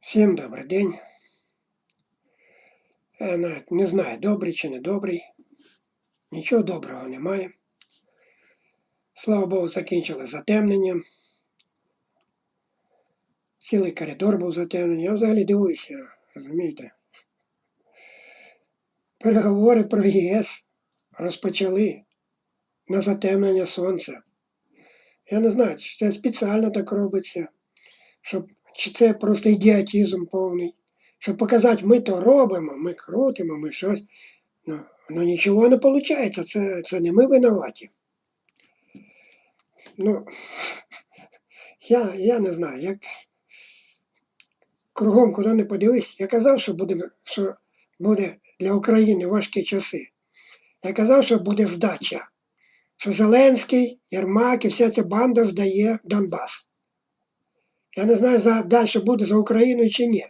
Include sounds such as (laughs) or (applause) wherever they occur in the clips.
Всім добрий день. Я навіть не знаю, добрий чи не добрий. Нічого доброго немає. Слава Богу, закінчили затемнення. Цілий коридор був затемнений. Я взагалі дивуюся, розумієте? Переговори про ЄС розпочали на затемнення сонця. Я не знаю, чи це спеціально так робиться, щоб, чи це просто ідіотизм повний. Щоб показати, ми то робимо, ми крутимо, ми щось. Ну, ну нічого не виходить, це, це не ми винуваті. Ну, я, я не знаю, як кругом, куди не подивись, я казав, що буде, що буде для України важкі часи. Я казав, що буде здача, що Зеленський, Єрмак і вся ця банда здає Донбас. Я не знаю, за, далі буде за Україною чи ні.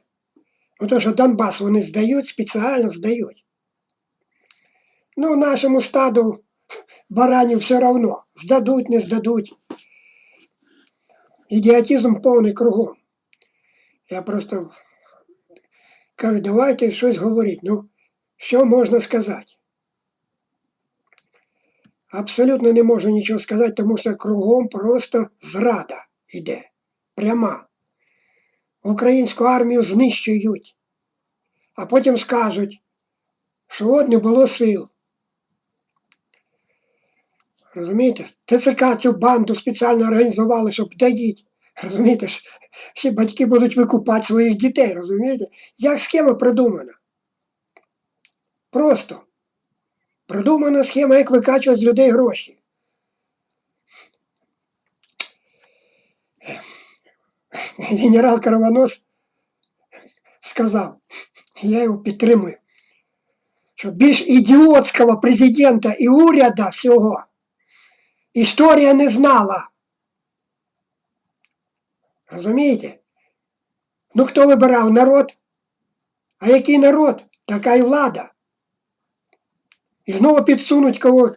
Ну, то, що Донбас вони здають, спеціально здають. Ну, нашому стаду баранів все одно. Здадуть, не здадуть. Ідіотизм повний кругом. Я просто кажу, давайте щось говорити. Ну, що можна сказати? Абсолютно не можу нічого сказати, тому що кругом просто зрада йде. Пряма. Українську армію знищують, а потім скажуть, що от не було сил. Розумієте, ТЦК цю банду спеціально організували, щоб доїть. Розумієте, всі батьки будуть викупати своїх дітей, розумієте? Як схема придумана? Просто придумана схема, як викачувати з людей гроші. Генерал Караванос сказав, я його підтримую, що більш ідіотського президента і уряда всього історія не знала. Розумієте? Ну хто вибирав народ? А який народ? Така і влада. І знову підсунуть кого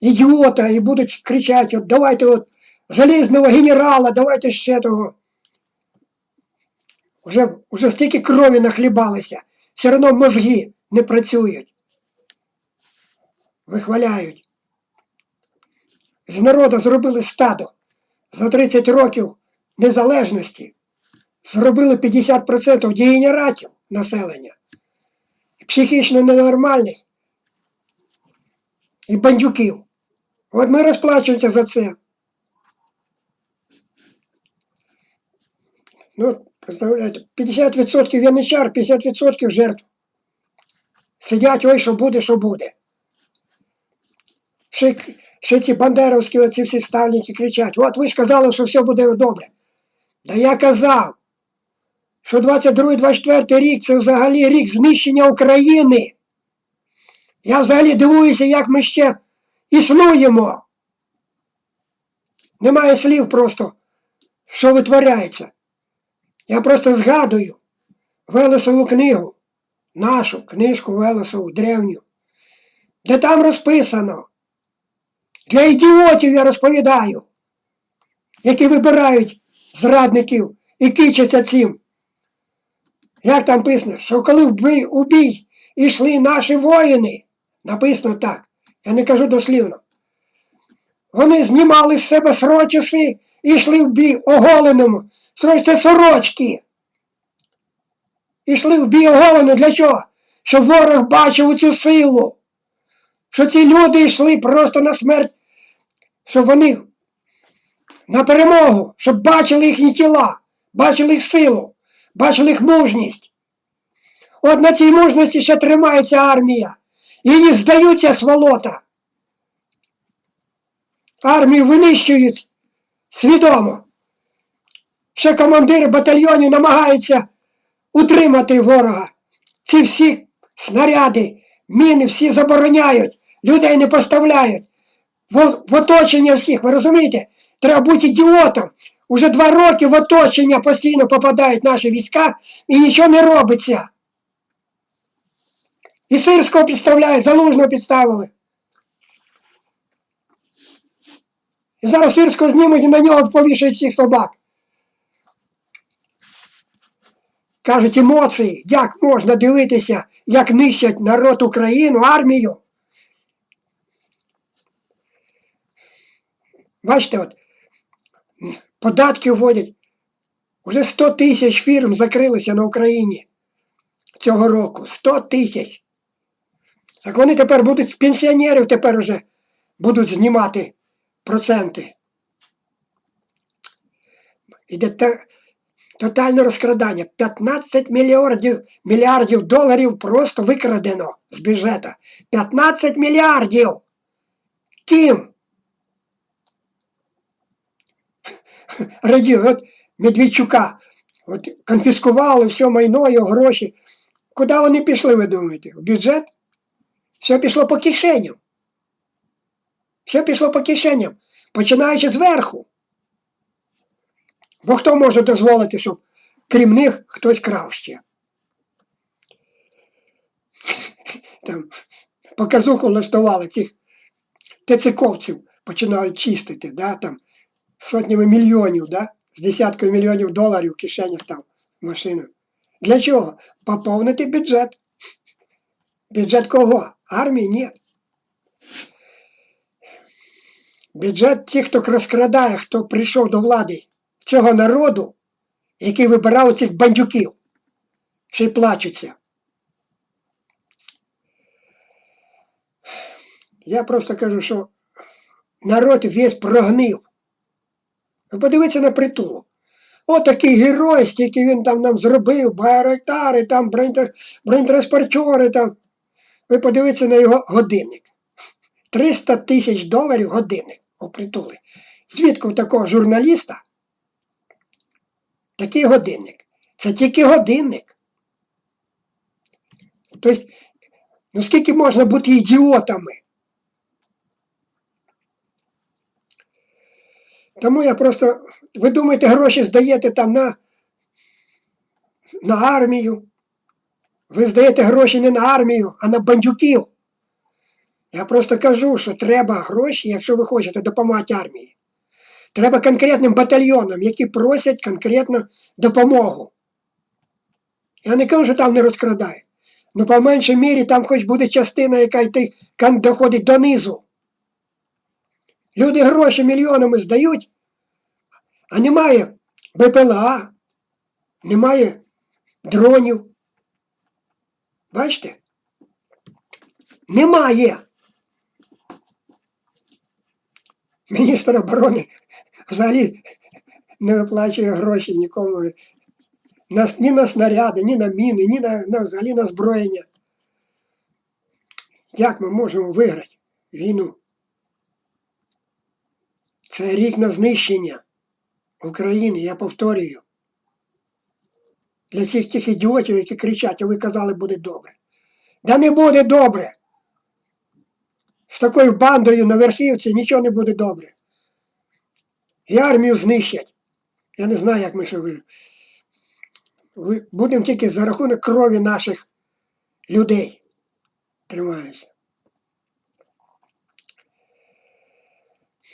ідіота і будуть кричати, от давайте от залізного генерала, давайте ще того. Уже, уже стільки крові нахлібалися, все одно мозги не працюють. Вихваляють. З народу зробили стадо за 30 років незалежності. Зробили 50% дегенератів населення, психічно ненормальних і бандюків. От ми розплачуємося за це. Ну, представляєте, 50% яничар, 50% жертв. Сидять, ой, що буде, що буде. Ще, ще ці бандеровські оці всі ставники кричать, от ви ж казали, що все буде добре. Да я казав, що 22-24 рік це взагалі рік знищення України. Я взагалі дивуюся, як ми ще існуємо. Немає слів просто, що витворяється. Я просто згадую Велесову книгу, нашу книжку Велесову древню, де там розписано. Для ідіотів я розповідаю, які вибирають зрадників і кичаться цим. Як там написано, що коли в бій, у бій йшли наші воїни, написано так, я не кажу дослівно, вони знімали з себе срочиші і йшли в бій оголеному. Срочте сорочки. Ішли в бій оголені для чого? Щоб ворог бачив цю силу. Що ці люди йшли просто на смерть, щоб вони на перемогу, щоб бачили їхні тіла, бачили їх силу, бачили їх мужність. От на цій мужності ще тримається армія. Її здаються сволота. Армію винищують свідомо. Ще командири батальйонів намагаються утримати ворога. Ці всі снаряди, міни всі забороняють, людей не поставляють. В, в оточення всіх, ви розумієте? Треба бути ідіотом. Уже два роки в оточення постійно попадають наші війська і нічого не робиться. І Сирського підставляють, Залужного підставили. І зараз Сирського знімуть і на нього повішають всіх собак. кажуть, емоції, як можна дивитися, як нищать народ Україну, армію. Бачите, от податки вводять. Уже 100 тисяч фірм закрилися на Україні цього року. 100 тисяч. Так вони тепер будуть з пенсіонерів тепер уже будуть знімати проценти. Іде тотальне розкрадання. 15 мільярдів, мільярдів доларів просто викрадено з бюджету. 15 мільярдів! Ким? Радію, от Медведчука. От конфіскували все майно, його гроші. Куди вони пішли, ви думаєте? В бюджет? Все пішло по кишеням. Все пішло по кишеням, починаючи зверху. Бо хто може дозволити, щоб крім них хтось крав ще? (laughs) Там показуху влаштували цих тециковців, починають чистити, да, там, сотнями мільйонів, да, з десяткою мільйонів доларів в кишенях там машиною. Для чого? Поповнити бюджет. Бюджет кого? Армії? Ні. Бюджет тих, хто розкрадає, хто прийшов до влади цього народу, який вибирав цих бандюків, ще й плачуться. Я просто кажу, що народ весь прогнив. Ви подивіться на притулу. Отакий герой, стільки він там нам зробив, байрактари, там бронетра- бронетранспортери там. Ви подивіться на його годинник. 300 тисяч доларів годинник у притули. Звідки у такого журналіста такий годинник? Це тільки годинник. Тобто, ну скільки можна бути ідіотами? Тому я просто, ви думаєте, гроші здаєте там на, на армію. Ви здаєте гроші не на армію, а на бандюків. Я просто кажу, що треба гроші, якщо ви хочете допомагати армії. Треба конкретним батальйонам, які просять конкретну допомогу. Я не кажу, що там не розкрадає. Ну, по меншій мірі, там хоч буде частина, яка йти, доходить донизу. Люди гроші мільйонами здають, а немає БПЛА, немає дронів. Бачите? Немає. Міністр оборони взагалі не виплачує гроші нікому. Ні на снаряди, ні на міни, ні на, на взагалі на зброєння. Як ми можемо виграти війну? Це рік на знищення України, я повторюю. Для всіх тих ідіотів, які кричать, а ви казали, буде добре. Да не буде добре. З такою бандою на верхівці нічого не буде добре. І армію знищать. Я не знаю, як ми ще виживемо. Ви- Будемо тільки за рахунок крові наших людей. Тримаюся.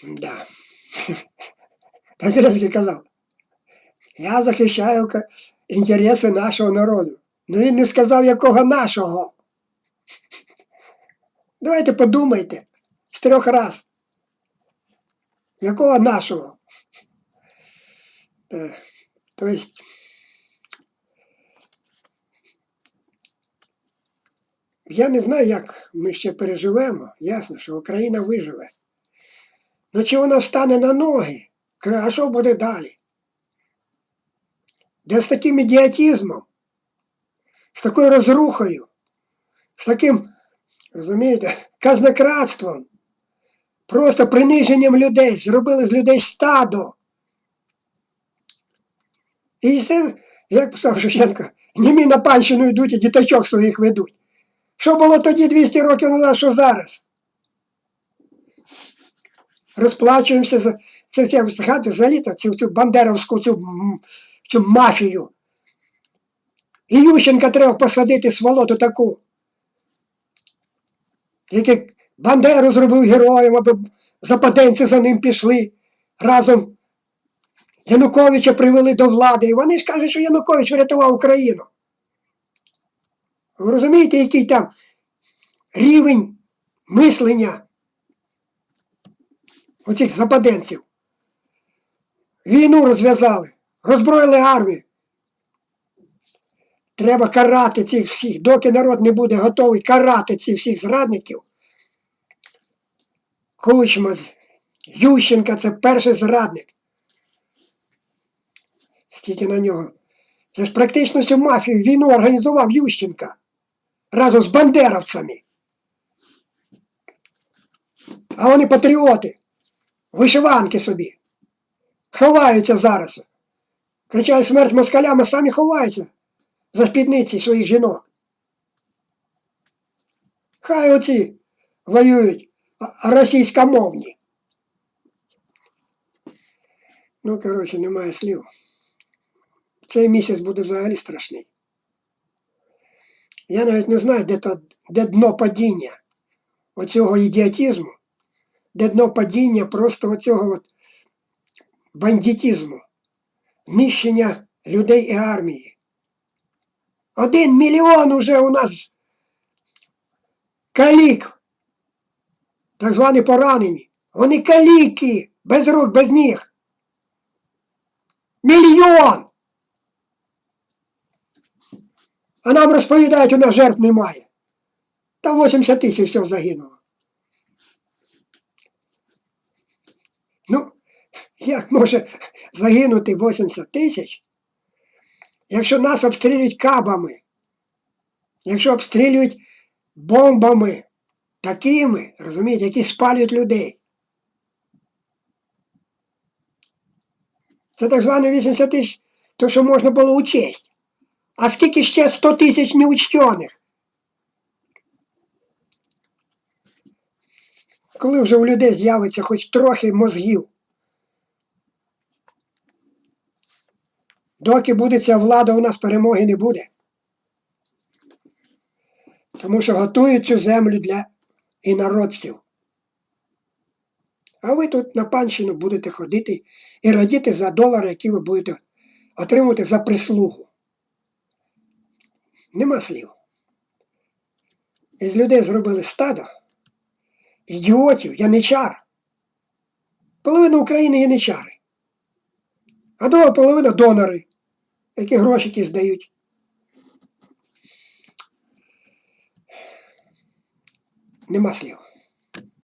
Да. (laughs) Та Зеленський казав. Я захищаю інтереси нашого народу. Ну він не сказав, якого нашого. Давайте подумайте з трьох раз. Якого нашого? Е, Тобто, я не знаю, як ми ще переживемо. Ясно, що Україна виживе. Ну чи вона встане на ноги? А що буде далі? Де з таким ідіотизмом, з такою розрухою, з таким, розумієте, казнократством, просто приниженням людей, зробили з людей стадо. І цим, як писав Шевченко, німі на панщину йдуть і діточок своїх ведуть. Що було тоді 200 років назад, що зараз? Розплачуємося за це, це взагалі цю, цю бандеровську цю, цю мафію. І Ющенка треба посадити сволоту таку, який Бандеру зробив героєм, аби западенці за ним пішли разом Януковича привели до влади. І вони ж кажуть, що Янукович врятував Україну. Ви розумієте, який там рівень мислення оцих западенців? Війну розв'язали, роззброїли армію. Треба карати цих всіх, доки народ не буде готовий карати цих всіх зрадників. Кучма, Ющенка це перший зрадник. Стільки на нього. Це ж практично всю мафію війну організував Ющенка разом з бандеровцями. А вони патріоти, вишиванки собі. Ховаються зараз. Кричать смерть москалям, а самі ховаються за спідниці своїх жінок. Хай оці воюють російськомовні. Ну, коротше, немає слів. Цей місяць буде взагалі страшний. Я навіть не знаю, де, то, де дно падіння оцього ідіотизму, де дно падіння просто оцього от бандитизму, нищення людей і армії. Один мільйон уже у нас калік, так звані поранені. Вони каліки, без рук, без ніг. Мільйон! А нам розповідають, у нас жертв немає. Та 80 тисяч всього загинуло. Ну, як може загинути 80 тисяч, якщо нас обстрілюють кабами, якщо обстрілюють бомбами такими, розумієте, які спалюють людей. Це так зване 80 тисяч, то що можна було учесть. А скільки ще 100 тисяч неучтених? Коли вже у людей з'явиться хоч трохи мозгів? Доки буде ця влада, у нас перемоги не буде. Тому що готують цю землю для інородців. А ви тут на панщину будете ходити і радіти за долари, які ви будете отримувати за прислугу. Нема слів. Із людей зробили стадо, ідіотів, яничар. Половина України яничари. А друга половина донори, які гроші ті здають. Нема слів.